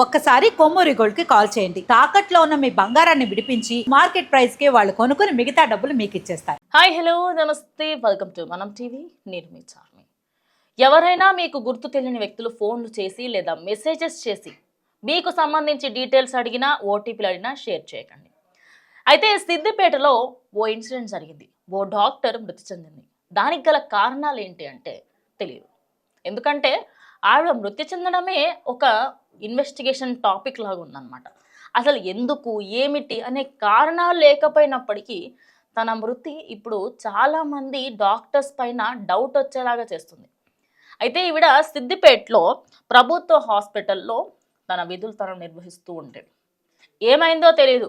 ఒక్కసారి కొమ్మూరి గోల్డ్కి కాల్ చేయండి. తాకట్లో ఉన్న మీ బంగారాన్ని విడిపించి మార్కెట్ ప్రైస్కి వాళ్ళు కొనుక్కుని మిగతా డబ్బులు మీకు ఇచ్చేస్తారు. హాయ్ హలో నమస్తే వెల్కమ్ టు మనం టీవీ నేను మీ చార్మి. ఎవరైనా మీకు గుర్తు తెలియని వ్యక్తులు ఫోన్లు చేసి లేదా మెసేజెస్ చేసి మీకు సంబంధించి డీటెయిల్స్ అడిగినా ఓటీపీలు అడిగినా షేర్ చేయకండి. అయితే సిద్దిపేటలో ఓ ఇన్సిడెంట్ జరిగింది. ఓ డాక్టర్ మృతి చెందింది. దానికి గల కారణాలు ఏంటి అంటే తెలియదు ఎందుకంటే ఆవిడ మృతి చెందడమే ఒక ఇన్వెస్టిగేషన్ టాపిక్ లాగా ఉందన్నమాట. అసలు ఎందుకు ఏమిటి అనే కారణాలు లేకపోయినప్పటికీ తన మృతి ఇప్పుడు చాలామంది డాక్టర్స్ పైన డౌట్ వచ్చేలాగా చేస్తుంది. అయితే ఈవిడ సిద్దిపేటలో ప్రభుత్వ హాస్పిటల్లో తన విధులు తను నిర్వహిస్తూ ఉండేది ఏమైందో తెలియదు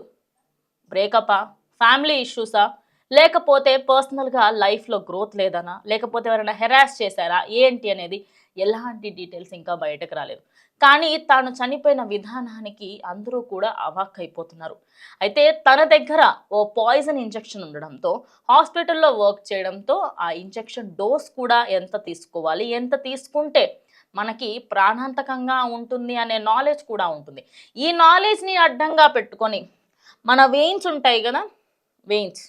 బ్రేకపా ఫ్యామిలీ ఇష్యూసా? లేకపోతే పర్సనల్గా లైఫ్లో గ్రోత్ లేదనా? లేకపోతే ఎవరైనా హెరాస్ చేశారా? ఏంటి అనేది ఎలాంటి డీటెయిల్స్ ఇంకా బయటకు రాలేదు. కానీ తాను చనిపోయిన విధానానికి అందరూ కూడా అవాక్ అయిపోతున్నారు. అయితే తన దగ్గర ఓ పాయిజన్ ఇంజెక్షన్ ఉండడంతో హాస్పిటల్లో వర్క్ చేయడంతో ఆ ఇంజెక్షన్ డోస్ కూడా ఎంత తీసుకోవాలి? ఎంత తీసుకుంటే మనకి ప్రాణాంతకంగా ఉంటుంది అనే నాలెడ్జ్ కూడా ఉంటుంది. ఈ నాలెడ్జ్ని అడ్డంగా పెట్టుకొని మన వెయిన్స్ ఉంటాయి కదా? వెయిన్స్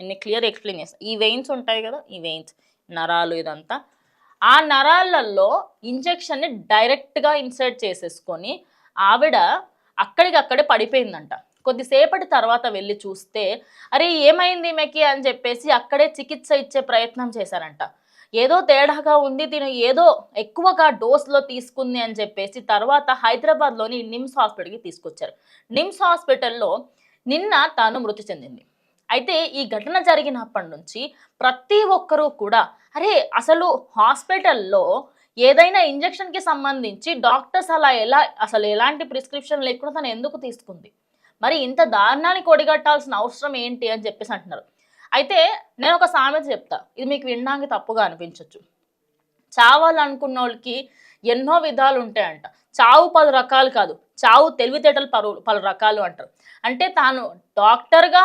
ఇన్ని క్లియర్ ఎక్స్ప్లెయిన్ చేస్తాను ఈ వెయిన్స్ ఉంటాయి కదా ఈ వెయిన్స్ నరాలు ఇదంతా. ఆ నరాలలో ఇంజెక్షన్ని డైరెక్ట్గా ఇన్సర్ట్ చేసేసుకొని ఆవిడ అక్కడికక్కడే పడిపోయిందంట. కొద్దిసేపటి తర్వాత వెళ్ళి చూస్తే అరే ఏమైంది ఈమెకి అని చెప్పేసి అక్కడే చికిత్స ఇచ్చే ప్రయత్నం చేశారంట. ఏదో తేడాగా ఉంది తిను ఏదో ఎక్కువగా డోస్లో తీసుకుంది అని చెప్పేసి తర్వాత హైదరాబాద్లోని నిమ్స్ హాస్పిటల్కి తీసుకొచ్చారు. నిమ్స్ హాస్పిటల్లో నిన్న తాను మృతి చెందింది. అయితే ఈ ఘటన జరిగినప్పటి నుంచి ప్రతి ఒక్కరూ కూడా అరే అసలు హాస్పిటల్లో ఏదైనా ఇంజెక్షన్కి సంబంధించి డాక్టర్స్ అలా ఎలా అసలు ఎలాంటి ప్రిస్క్రిప్షన్ లేకుండా తను ఎందుకు తీసుకుంది? మరి ఇంత దారుణానికి ఒడిగట్టాల్సిన అవసరం ఏంటి అని చెప్పేసి అంటున్నారు. అయితే నేను ఒక సామెత చెప్తా. ఇది మీకు వినడానికి తప్పుగా అనిపించవచ్చు చావాలనుకున్న వాళ్ళకి ఎన్నో విధాలు ఉంటాయంట. చావు పలు రకాలు కాదు. చావు తెలివితేటలు పలు పలు రకాలు అంటారు. అంటే తాను డాక్టర్గా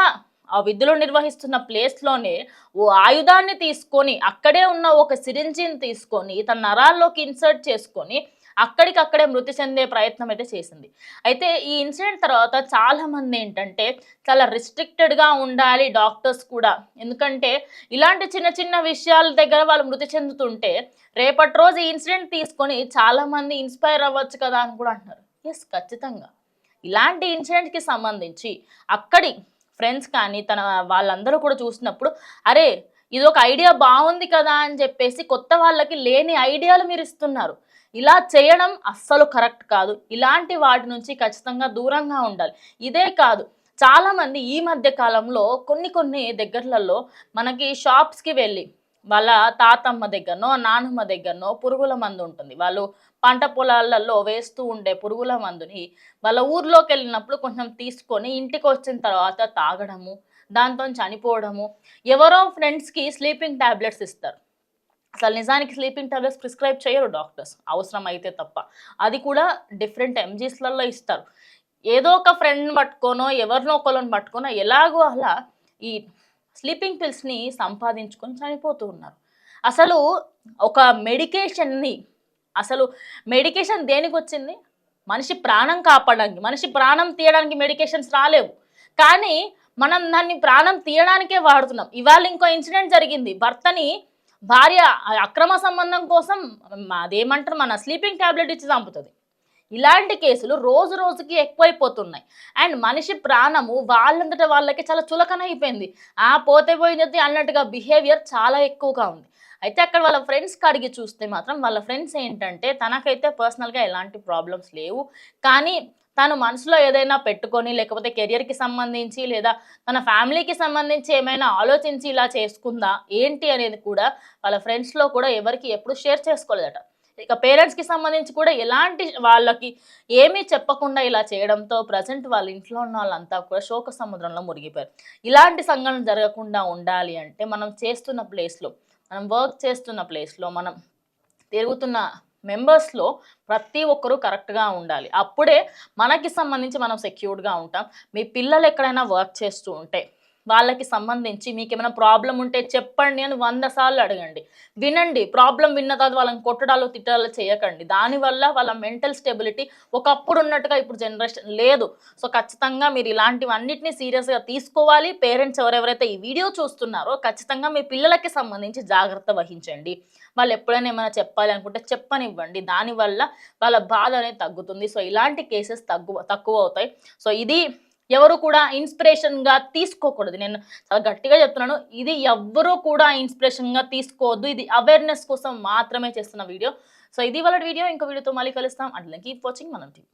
విధులు నిర్వహిస్తున్న ప్లేస్లోనే ఓ ఆయుధాన్ని తీసుకొని అక్కడే ఉన్న ఒక సిరింజిని తీసుకొని తన నరాల్లోకి ఇన్సర్ట్ చేసుకొని అక్కడికక్కడే మృతి చెందే ప్రయత్నం అయితే చేసింది. అయితే ఈ ఇన్సిడెంట్ తర్వాత చాలామంది ఏంటంటే చాలా రిస్ట్రిక్టెడ్గా ఉండాలి డాక్టర్స్ కూడా. ఎందుకంటే ఇలాంటి చిన్న చిన్న విషయాల దగ్గర వాళ్ళు మృతి చెందుతుంటే రేపటి రోజు ఈ ఇన్సిడెంట్ తీసుకొని చాలామంది ఇన్స్పైర్ అవ్వచ్చు కదా అని కూడా అంటున్నారు. ఎస్ ఖచ్చితంగా. ఇలాంటి ఇన్సిడెంట్కి సంబంధించి అక్కడి ఫ్రెండ్స్ కానీ తన వాళ్ళందరూ కూడా చూసినప్పుడు అరే ఇది ఒక ఐడియా బాగుంది కదా అని చెప్పేసి కొత్త వాళ్ళకి లేని ఐడియాలు మీరు ఇస్తున్నారు. ఇలా చేయడం అస్సలు కరెక్ట్ కాదు. ఇలాంటి వాటి నుంచి ఖచ్చితంగా దూరంగా ఉండాలి. ఇదే కాదు చాలామంది ఈ మధ్య కాలంలో కొన్ని కొన్ని దగ్గరలలో మనకి షాప్స్కి వెళ్ళి వాళ్ళ తాతమ్మ దగ్గరనో నానమ్మ దగ్గరనో పురుగుల మందు ఉంటుంది. వాళ్ళు పంట పొలాలలో వేస్తూ ఉండే పురుగుల మందుని వాళ్ళ ఊర్లోకి వెళ్ళినప్పుడు కొంచెం తీసుకొని ఇంటికి వచ్చిన తర్వాత తాగడము దాంతో చనిపోవడము ఎవరో ఫ్రెండ్స్కి స్లీపింగ్ ట్యాబ్లెట్స్ ఇస్తారు. అసలు నిజానికి స్లీపింగ్ టాబ్లెట్స్ ప్రిస్క్రైబ్ చేయరు డాక్టర్స్ అవసరం అయితే తప్ప. అది కూడా డిఫరెంట్ ఎంజీస్లలో ఇస్తారు. ఏదో ఒక ఫ్రెండ్ని పట్టుకోనో ఎవరినో ఒకళ్ళని పట్టుకోనో ఎలాగో అలా ఈ స్లీపింగ్ పిల్స్ని సంపాదించుకొని చనిపోతూ ఉన్నారు. అసలు ఒక మెడికేషన్ని అసలు మెడికేషన్ దేనికి వచ్చింది? మనిషి ప్రాణం కాపాడడానికి మనిషి ప్రాణం తీయడానికి మెడికేషన్స్ రాలేవు. కానీ మనం దాన్ని ప్రాణం తీయడానికే వాడుతున్నాం. ఇవాళ ఇంకో ఇన్సిడెంట్ జరిగింది. భర్తని భార్య అక్రమ సంబంధం కోసం అదేమంటారు మన స్లీపింగ్ ట్యాబ్లెట్ ఇచ్చి చంపుతుంది. ఇలాంటి కేసులు రోజు రోజుకి ఎక్కువైపోతున్నాయి. అండ్ మనిషి ప్రాణము వాళ్ళంతట వాళ్ళకి చాలా చులకన అయిపోయింది ఆ పోతే పోయింది అన్నట్టుగా బిహేవియర్ చాలా ఎక్కువగా ఉంది. అయితే అక్కడ వాళ్ళ ఫ్రెండ్స్కి అడిగి చూస్తే మాత్రం వాళ్ళ ఫ్రెండ్స్ ఏంటంటే తనకైతే పర్సనల్గా ఎలాంటి ప్రాబ్లమ్స్ లేవు. కానీ తను మనసులో ఏదైనా పెట్టుకొని లేకపోతే కెరియర్కి సంబంధించి లేదా తన ఫ్యామిలీకి సంబంధించి ఏమైనా ఆలోచించి ఇలా చేసుకుందా ఏంటి అనేది కూడా వాళ్ళ ఫ్రెండ్స్లో కూడా ఎవరికి ఎప్పుడు షేర్ చేసుకోలేదట. ఇక పేరెంట్స్కి సంబంధించి కూడా ఎలాంటి వాళ్ళకి ఏమీ చెప్పకుండా ఇలా చేయడంతో ప్రజెంట్ వాళ్ళ ఇంట్లో ఉన్న వాళ్ళంతా కూడా శోక సముద్రంలో మురిగిపోయారు. ఇలాంటి సంఘటన జరగకుండా ఉండాలి అంటే మనం చేస్తున్న ప్లేస్లో మనం వర్క్ చేస్తున్న ప్లేస్లో మనం తిరుగుతున్న మెంబర్స్లో ప్రతి ఒక్కరూ కరెక్ట్గా ఉండాలి. అప్పుడే మనకి సంబంధించి మనం సెక్యూర్డ్గా ఉంటాం. మీ పిల్లలు ఎక్కడైనా వర్క్ చేస్తూ ఉంటే వాళ్ళకి సంబంధించి మీకు ఏమైనా ప్రాబ్లం ఉంటే చెప్పండి అని వంద సార్లు అడగండి. వినండి. ప్రాబ్లం విన్న తర్వాత వాళ్ళని కొట్టడాలు తిట్టడాలు చేయకండి. దానివల్ల వాళ్ళ మెంటల్ స్టెబిలిటీ ఒకప్పుడు ఉన్నట్టుగా ఇప్పుడు జనరేషన్ లేదు. సో ఖచ్చితంగా మీరు ఇలాంటివన్నిటిని సీరియస్గా తీసుకోవాలి. పేరెంట్స్ ఎవరెవరైతే ఈ వీడియో చూస్తున్నారో ఖచ్చితంగా మీ పిల్లలకి సంబంధించి జాగ్రత్త వహించండి. వాళ్ళు ఎప్పుడైనా ఏమైనా చెప్పాలి అనుకుంటే చెప్పనివ్వండి. దానివల్ల వాళ్ళ బాధ అనేది తగ్గుతుంది. సో ఇలాంటి కేసెస్ తగ్గు తక్కువ అవుతాయి. సో ఇది ఎవరు కూడా ఇన్స్పిరేషన్గా తీసుకోకూడదు. నేను చాలా గట్టిగా చెప్తున్నాను. ఇది ఎవ్వరూ కూడా ఇన్స్పిరేషన్గా తీసుకోవద్దు. ఇది అవేర్నెస్ కోసం మాత్రమే చేస్తున్న వీడియో సో ఇది వాళ్ళ వీడియో ఇంకో వీడియోతో మళ్ళీ కలుస్తాం. అట్లా కీప్ వాచింగ్. మనం టీవీ